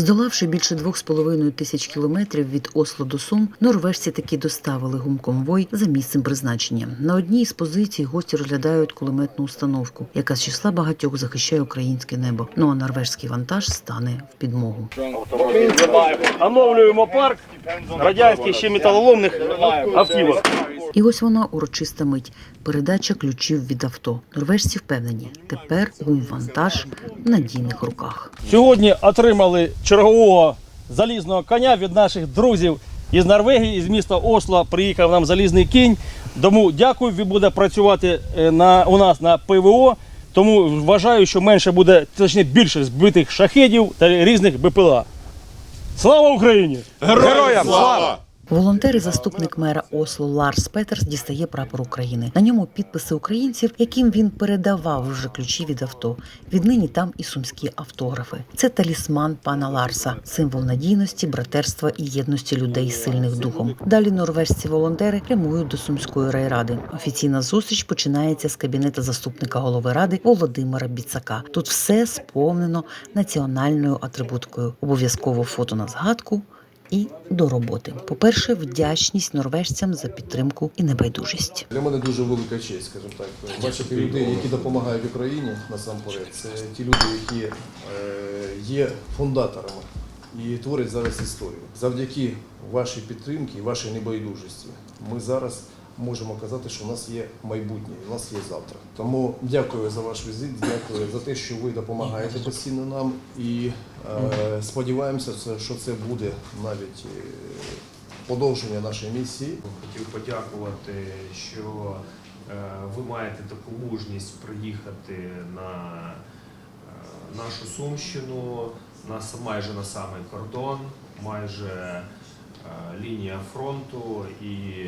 Здолавши більше двох з половиною тисяч кілометрів від Осло до Сум, норвежці таки доставили гумконвой за місцем призначення. На одній із позицій гості розглядають кулеметну установку, яка з числа багатьох захищає українське небо. Ну а норвежський вантаж стане в підмогу. Оновлюємо парк радянських ще металоломних автівок. І ось вона урочиста мить. Передача ключів від авто. Норвежці впевнені, тепер гумвантаж в надійних руках. Сьогодні отримали чергового залізного коня від наших друзів із Норвегії, із міста Осло. Приїхав нам залізний кінь. Тому дякую. Він буде працювати е, на, у нас на ПВО. Тому вважаю, що менше буде, точніше більше збитих шахедів та різних БПЛА. Слава Україні! Героям слава! Волонтер і заступник мера Осло Ларс Петерс дістає прапор України. На ньому підписи українців, яким він передавав вже ключі від авто. Віднині там і сумські автографи. Це талісман пана Ларса, символ надійності, братерства і єдності людей сильних духом. Далі норвежці волонтери прямують до сумської райради. Офіційна зустріч починається з кабінету заступника голови ради Володимира Біцака. Тут все сповнено національною атрибуткою. Обов'язково фото на згадку і до роботи. По-перше, вдячність норвежцям за підтримку і небайдужість. Для мене дуже велика честь, скажімо так, бачити людей, які допомагають Україні насамперед. Це ті люди, які е, є фундаторами і творять зараз історію. Завдяки вашій підтримці вашій небайдужості ми зараз можемо казати, що у нас є майбутнє, у нас є завтра. Тому дякую за ваш візит, дякую за те, що ви допомагаєте постійно нам і е, сподіваємося, що це буде навіть е, подовження нашої місії. Хотів подякувати, що е, ви маєте таку мужність приїхати на е, нашу Сумщину, на майже на самий кордон, майже лінія фронту, і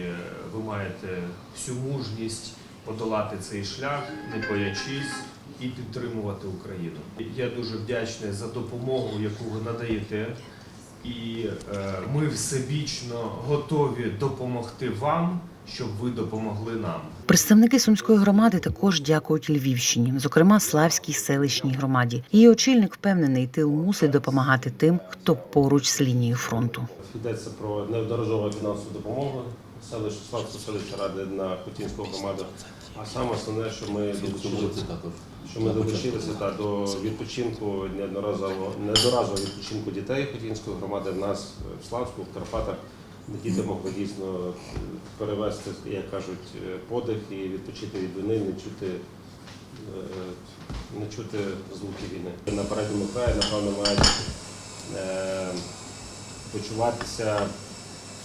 ви маєте всю мужність подолати цей шлях, не боячись. І підтримувати Україну. Я дуже вдячний за допомогу, яку ви надаєте і е, ми всебічно готові допомогти вам, щоб ви допомогли нам. Представники сумської громади також дякують Львівщині, зокрема Славській селищній громаді. Її очільник впевнений, тил мусить допомагати тим, хто поруч з лінією фронту. Йдеться про неодноразову фінансову допомогу селищ Славської селищної ради на Хотінську громаду. А саме основне, що ми долучилися, що ми долучилися та, до відпочинку неодноразово неодноразового відпочинку дітей Хотінської громади в нас в Славську, в Карпатах, де діти могли дійсно е, перевести, як кажуть, е, подих і відпочити від війни, не чути. е, Не чути звуки війни. На передньому краї, напевно, мають е, почуватися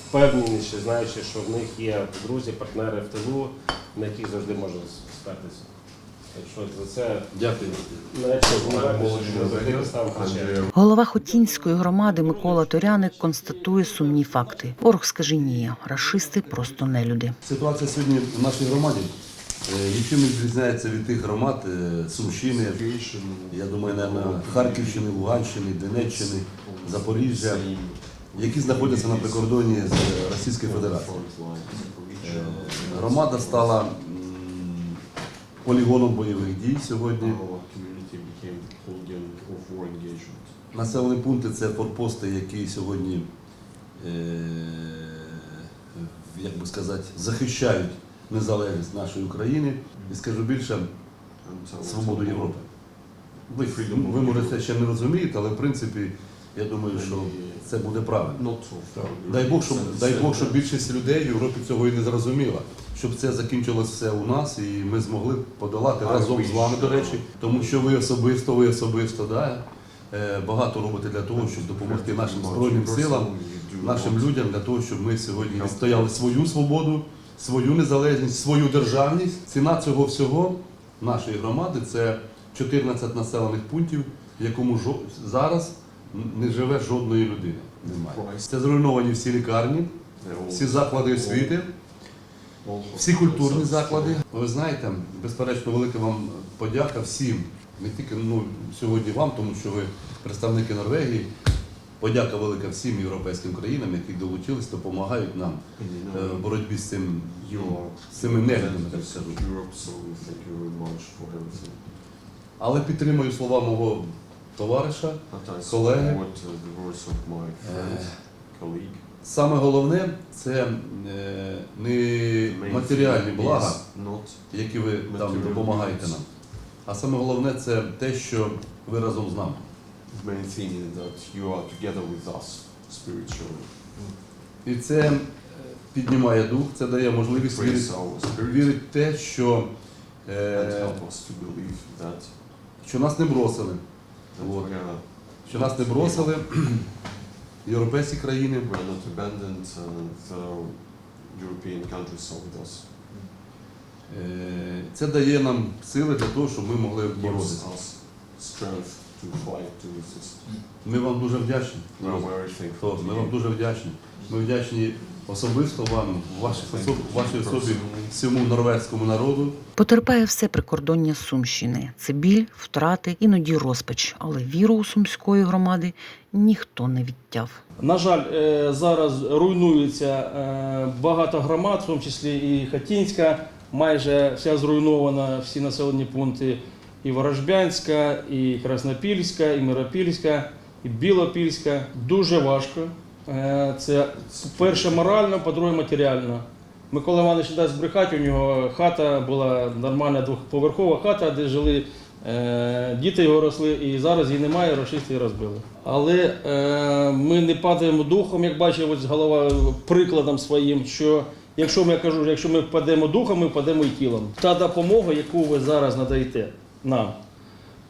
впевненіше, знаючи, що в них є друзі, партнери в тилу, на яких завжди можна спертися. Так що за це Дякую. Голова Хотінської громади Микола Торяник констатує сумні факти. Ворог скаженіє, рашисти просто нелюди. Ситуація сьогодні в нашій громаді е, нічим не відрізняється від тих громад е, Сумщини, я думаю, наверное, Харківщини, Луганщини, Донеччини, Запоріжжя, які знаходяться на прикордоні з Російською Федерацією. Е, Громада стала полігоном бойових дій сьогодні. Населені пункти це форпости, які сьогодні, е, як би сказати, захищають незалежність нашої України і скажу більше свободу Європи. Ви, ви може це ще не розумієте, але в принципі я думаю, що це буде правильно. Дай Бог, щоб дай Бог, щоб більшість людей в Європі цього і не зрозуміла, щоб це закінчилось все у нас, і ми змогли подолати разом з вами, до речі, тому що ви особисто, ви особисто, да, е, багато робите для того, щоб допомогти нашим збройним силам, нашим людям для того, щоб ми сьогодні відстояли свою свободу, свою незалежність, свою державність. Ціна цього всього нашої громади це 14 населених пунктів, в якому зараз не живе жодної людини. Немає. Це зруйновані всі лікарні, всі заклади освіти, всі культурні заклади. Ви знаєте, безперечно, велика вам подяка всім, не тільки ну, сьогодні вам, тому що ви представники Норвегії. Подяка велика всім європейським країнам, які долучились, допомагають нам е, в боротьбі з цим з цими так скажу. Але підтримую слова мого товариша. Колеги. Саме головне це е, не матеріальні блага, які ви там допомагаєте нам. А саме головне це те, що ви разом з нами. spiritually. І це е, піднімає дух, це дає можливість вірити, в те, що, е, що нас не бросили. Що нас не бросили європейські країни, were not abandoned and the European countries are us. Е, Це дає нам сили для того, щоб ми могли боротися боротися. To fight, to resist. Ми вам дуже вдячні. We are very thankful to Ми вам you. дуже вдячні. Ми вдячні особисто вам, вашій вашій особі, всьому норвезькому народу. Потерпає все прикордоння Сумщини. Це біль, втрати, іноді розпач. Але віру у сумської громади ніхто не відтяв. На жаль, е, зараз руйнується е, багато громад, в тому числі і Хатінська, майже вся зруйнована, всі населені пункти і Ворожбянська, і Краснопільська, і Миропільська, і Білопільська. Дуже важко. Е, Це перше морально, по-друге, матеріально. Микола Іванович дасть збрехати, у нього хата була нормальна двохповерхова хата, де жили е, діти його росли, і зараз її немає, рашисти її розбили. Але е, ми не падаємо духом, як бачив ось голова прикладом своїм, що якщо ми я кажу, якщо ми впадемо духом, ми впадемо і тілом. Та допомога, яку ви зараз надаєте нам,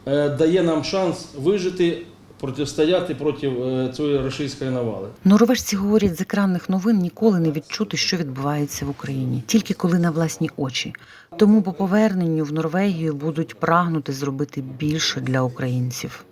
е, дає нам шанс вижити, протистояти проти е, цієї рашистської навали. Норвежці говорять з екранних новин ніколи не відчути, що відбувається в Україні, тільки коли на власні очі. Тому по поверненню в Норвегію будуть прагнути зробити більше для українців.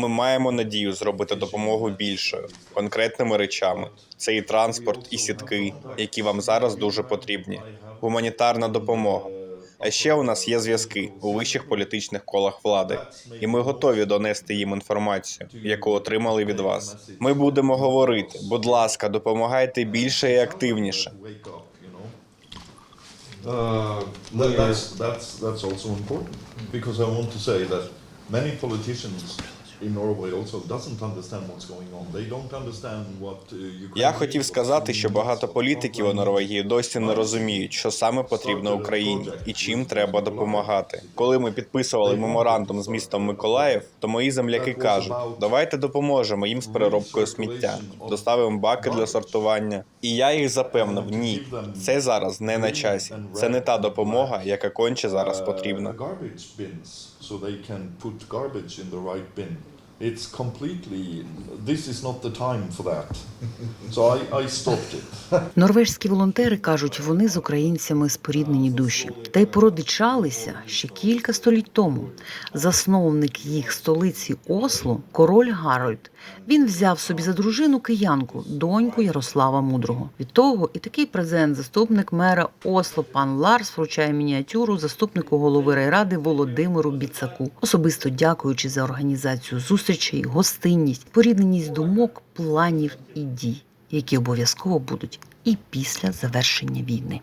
Ми маємо надію зробити допомогу більшою, конкретними речами. Це і транспорт, і сітки, які вам зараз дуже потрібні. Гуманітарна допомога. А ще у нас є зв'язки у вищих політичних колах влади, і ми готові донести їм інформацію, яку отримали від вас. Ми будемо говорити. Будь ласка, допомагайте більше і активніше. Uh, that's that's that's also important because I want to say that many politicians uh, Я хотів сказати, що багато політиків у Норвегії досі не розуміють, що саме потрібно Україні і чим треба допомагати. Коли ми підписували меморандум з містом Миколаїв, то мої земляки кажуть: давайте допоможемо їм з переробкою сміття, доставимо баки для сортування. І я їх запевнив: ні, це зараз не на часі. Це не та допомога, яка конче зараз потрібна. So they can put garbage in the right bin. It's completely. This is not the time for that. So I, I stopped it. Норвежські волонтери кажуть, вони з українцями споріднені душі, та й породичалися ще кілька століть тому. Засновник їх столиці Осло, король Гарольд. Він взяв собі за дружину киянку, доньку Ярослава Мудрого. Від того і такий презент заступник мера Осло пан Ларс вручає мініатюру заступнику голови райради Володимиру Біцаку, особисто дякуючи за організацію зустрічей, гостинність, порідненість думок, планів і дій, які обов'язково будуть і після завершення війни.